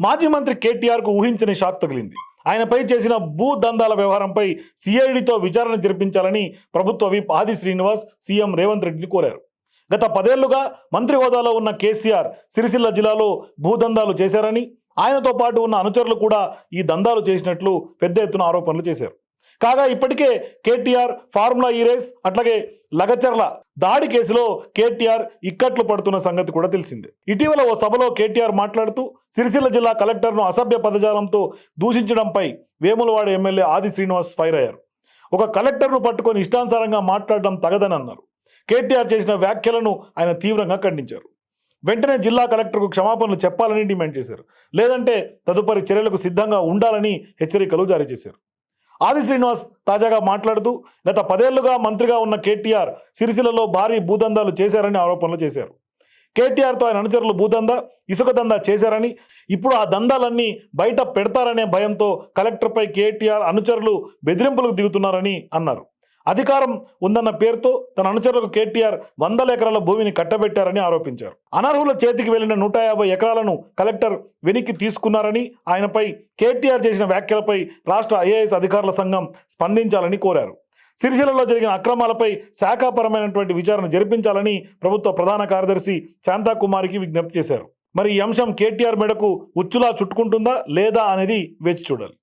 మాజీ మంత్రి కేటీఆర్కు ఊహించని షాక్ తగిలింది. ఆయనపై చేసిన భూ దందాల వ్యవహారంపై సిఐడితో విచారణ జరిపించాలని ప్రభుత్వ విప్ ఆది శ్రీనివాస్ సీఎం రేవంత్ రెడ్డిని కోరారు. గత పదేళ్ళుగా మంత్రి హోదాలో ఉన్న కేసీఆర్ సిరిసిల్ల జిల్లాలో భూదందాలు చేశారని ఆయనతో పాటు ఉన్న అనుచరులు కూడా ఈ దందాలు చేసినట్లు పెద్ద ఎత్తున ఆరోపణలు చేశారు. కాగా ఇప్పటికే కేటీఆర్ ఫార్ములా ఈ రేస్ అట్లాగే లగచర్ల దాడి కేసులో కేటీఆర్ ఇక్కట్లు పడుతున్న సంగతి కూడా తెలిసిందే. ఇటీవల ఓ సభలో కేటీఆర్ మాట్లాడుతూ సిరిసిల్ల జిల్లా కలెక్టర్ను అసభ్య పదజాలంతో దూషించడంపై వేములవాడ ఎమ్మెల్యే ఆది శ్రీనివాస్ ఫైర్ అయ్యారు. ఒక కలెక్టర్ను పట్టుకొని ఇష్టానుసారంగా మాట్లాడడం తగదని అన్నారు. కేటీఆర్ చేసిన వ్యాఖ్యలను ఆయన తీవ్రంగా ఖండించారు. వెంటనే జిల్లా కలెక్టర్కు క్షమాపణలు చెప్పాలని డిమాండ్ చేశారు. లేదంటే తదుపరి చర్యలకు సిద్ధంగా ఉండాలని హెచ్చరికలు జారీ చేశారు. ఆది శ్రీనివాస్ తాజాగా మాట్లాడుతూ గత పదేళ్ళుగా మంత్రిగా ఉన్న కేటీఆర్ సిరిసిలలో భారీ భూదందాలు చేశారని ఆరోపణలు చేశారు. కేటీఆర్తో ఆయన అనుచరులు భూదందా ఇసుక దందా చేశారని ఇప్పుడు ఆ దందాలన్నీ బయట పెడతారనే భయంతో కలెక్టర్పై కేటీఆర్ అనుచరులు బెదిరింపులకు దిగుతున్నారని అన్నారు. అధికారం ఉందన్న పేరుతో తన అనుచరులకు కేటీఆర్ వందల ఎకరాల భూమిని కట్టబెట్టారని ఆరోపించారు. అనర్హుల చేతికి వెళ్ళిన నూట యాభై ఎకరాలను కలెక్టర్ వెనక్కి తీసుకున్నారని ఆయనపై కేటీఆర్ చేసిన వ్యాఖ్యలపై రాష్ట్ర ఐఏఎస్ అధికారుల సంఘం స్పందించాలని కోరారు. సిరిసిల్లలో జరిగిన అక్రమాలపై శాఖాపరమైనటువంటి విచారణ జరిపించాలని ప్రభుత్వ ప్రధాన కార్యదర్శి శాంతాకుమారికి విజ్ఞప్తి చేశారు. మరి ఈ అంశం కేటీఆర్ మెడకు ఉచ్చులా చుట్టుకుంటుందా లేదా అనేది వేచి చూడాలి.